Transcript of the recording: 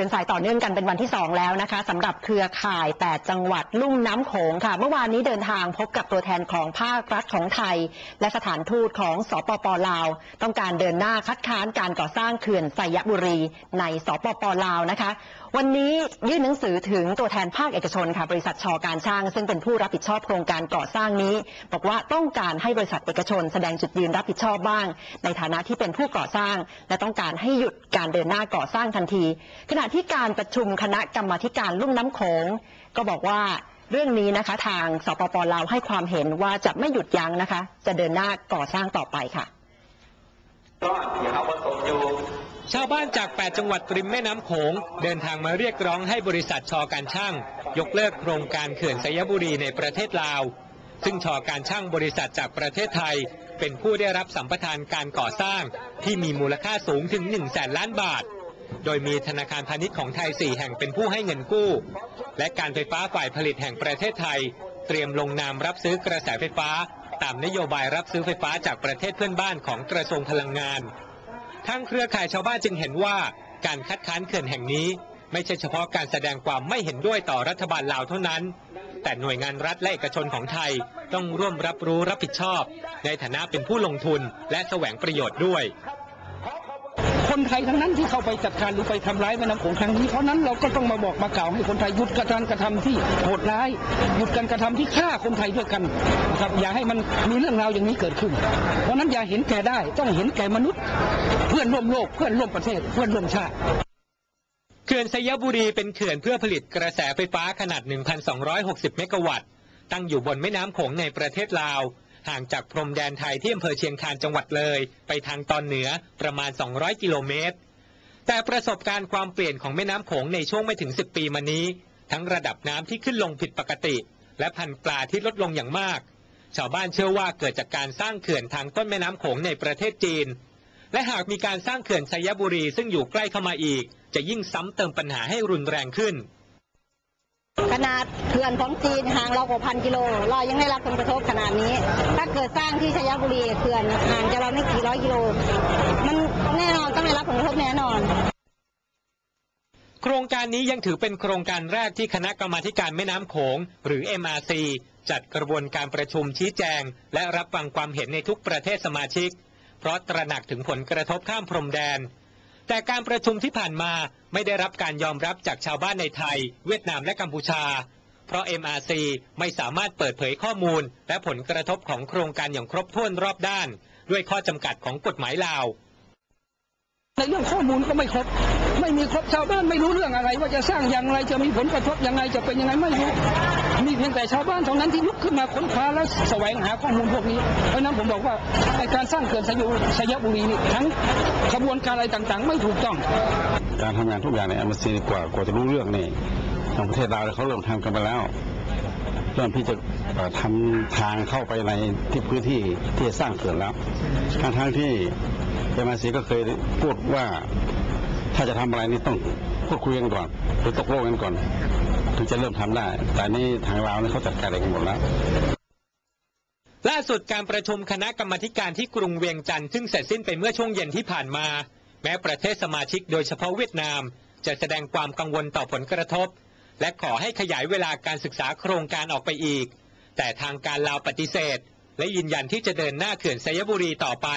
ตือนสายต่อเนื่องกันเป็นวันที่ 2 แล้วนะคะสำหรับเครือข่าย 8 จังหวัดลุ่มน้ำโขงค่ะ เมื่อวานนี้เดินทางพบกับตัวแทนของภาครัฐของไทย และสถานทูตของสปปลาว ต้องการเดินหน้าคัดค้านการก่อสร้างเขื่อนไซยบุรีในสปปลาวนะคะ วันนี้ยื่นหนังสือถึงตัวแทนภาคเอกชนค่ะบริษัทชอการช่าง ซึ่งเป็นผู้รับผิดชอบโครงการก่อสร้างนี้ บอกว่าต้องการให้บริษัทเอกชน แสดงจุดยืนรับผิดชอบบ้าง ในฐานะที่เป็นผู้ก่อสร้าง และต้องการให้หยุดการเดินหน้าก่อสร้างทันทีขณะที่การประชุมคณะกรรมาธิการลุ่มน้ำโขงก็บอกว่าเรื่องนี้นะคะ ทางสปปลาวให้ความเห็นว่าจะไม่หยุดยั้งนะคะ จะเดินหน้าก่อสร้างต่อไปค่ะก็อย่าเอาผสมอยู่ชาวบ้านจาก 8 จังหวัดริมแม่น้ำโขง เดินทางมาเรียกร้องให้บริษัทชอการช่าง ยกเลิกโครงการเขื่อนสยบุรีในประเทศลาว ซึ่งชอการช่างบริษัทจากประเทศไทย เป็นผู้ได้รับสัมปทานการก่อสร้าง ที่มีมูลค่าสูงถึง 1 0 0 0 0แสนล้านบาท โดยมีธนาคารพาณิชย์ของไทย 4 แห่งเป็นผู้ให้เงินกู้ และการไฟฟ้าฝ่ายผลิตแห่งประเทศไทย เตรียมลงนามรับซื้อกระแสไฟฟ้า ตามนโยบายรับซื้อไฟฟ้าจากประเทศเพื่อนบ้านของกระทรวงพลังงานทางเครือข่ายชาวบ้านจึงเห็นว่าการคัดค้านเขื่อนแห่งนี้ไม่ใช่เฉพาะการแสดงความไม่เห็นด้วยต่อรัฐบาลลาวเท่านั้น แต่หน่วยงานรัฐและเอกชนของไทยต้องร่วมรับรู้รับผิดชอบ ในฐานะเป็นผู้ลงทุนและแสวงประโยชน์ด้วย คนไทยทั้งนั้นที่เข้าไปจัดการหรือไปทำร้ายแม่น้ำโขงครั้งนี้เพราะนั้นเราก็ต้องมาบอกมากล่าวให้คนไทยหยุดการกระทำที่โหดร้ายหยุดการกระทำที่ฆ่าคนไทยด้วยกันนะครับอย่าให้มันมีเรื่องราวอย่างนี้เกิดขึ้น เพราะนั้นอย่าเห็นแก่ได้ต้องเห็นแก่มนุษย์ เพื่อนร่วมโลกเพื่อนร่วมประเทศเพื่อนร่วมชาติเขื่อนสยบุรีเป็นเขื่อนเพื่อผลิตกระแสไฟฟ้าขนาด 1,260 เมกะวัตต์ ตั้งอยู่บนแม่น้ำโขงในประเทศลาว ห่างจากพรมแดนไทยที่อำเภอเชียงคานจังหวัดเลย ไปทางตอนเหนือประมาณ 200 กิโลเมตร แต่ประสบการณ์ความเปลี่ยนของแม่น้ำโขงในช่วงไม่ถึง 10 ปีมานี้ ทั้งระดับน้ำที่ขึ้นลงผิดปกติ และพันธุ์ปลาที่ลดลงอย่างมาก ชาวบ้านเชื่อว่าเกิดจากการสร้างเขื่อนทางต้นแม่น้ำโขงในประเทศจีน และหากมีการสร้างเขื่อนไซยบุรีซึ่งอยู่ใกล้เข้ามาอีก จะยิ่งซ้ำเติมปัญหาให้รุนแรงขึ้น ขนาดเขื่อนของจีนห่างเรากว่าพันกิโลเรายังได้รับผลกระทบขนาดนี้ ถ้าเกิดสร้างที่ชัยบุรีเขื่อนห่างจากเราไม่กี่ร้อยกิโล มันแน่นอนต้องได้รับผลกระทบแน่นอน โครงการนี้ยังถือเป็นโครงการแรกที่คณะกรรมาการแม่น้ำโขงหรือ MRC จัดกระบวนการประชุมชี้แจง และรับฟังความเห็นในทุกประเทศสมาชิก เพราะตระหนักถึงผลกระทบข้ามพรมแดน แต่การประชุมที่ผ่านมาไม่ได้รับการยอมรับจากชาวบ้านในไทย เวียดนามและกัมพูชา เพราะ MRC ไม่สามารถเปิดเผยข้อมูล และผลกระทบของโครงการอย่างครบถ้วนรอบด้าน ด้วยข้อจำกัดของกฎหมายลาว ในเรื่องข้อมูลก็ไม่ครบไม่มีครบชาวบ้านไม่รู้เรื่องอะไร ว่าจะสร้างอย่างไรจะมีผลกระทบยังไงจะเป็นยังไงไม่รู้มีเพียงแต่ชาวบ้านเท่านั้นที่ลุกขึ้นมาค้นคว้าและแสวงหาข้อมูลพวกนี้เพราะนั้นผมบอกว่าการสร้างเขื่อนสยุสยบุรีนี่ทั้งขบวนการอะไรต่างๆ ไม่ถูกต้อง การทำงานทุกอย่างในอเมซีกว่ากว่าจะรู้เรื่องนี่ทางประเทศลาวเขาเริ่มทำกันไปแล้วเริ่มที่จะเอ่อทำทางเข้าไปในที่พื้นที่ที่จะสร้างเขื่อนแล้วทั้งทั้งที่ เอมาซีก็เคยพูดว่าถ้าจะทำอะไรนี่ต้องพูดคุยกันก่อนหรือตกลงกันก่อน ถึงจะเริ่มทำได้ แต่นี่ทางลาวนี่เขาจัดการเองหมดแล้วล่าสุดการประชุมคณะกรรมการที่กรุงเวียงจันทร์ซึ่งเสร็จสิ้นไปเมื่อช่วงเย็นที่ผ่านมา แม้ประเทศสมาชิกโดยเฉพาะเวียดนาม จะแสดงความกังวลต่อผลกระทบ และขอให้ขยายเวลาการศึกษาโครงการออกไปอีก แต่ทางการลาวปฏิเสธ และยืนยันที่จะเดินหน้าเขื่อนไซยบุรีต่อไป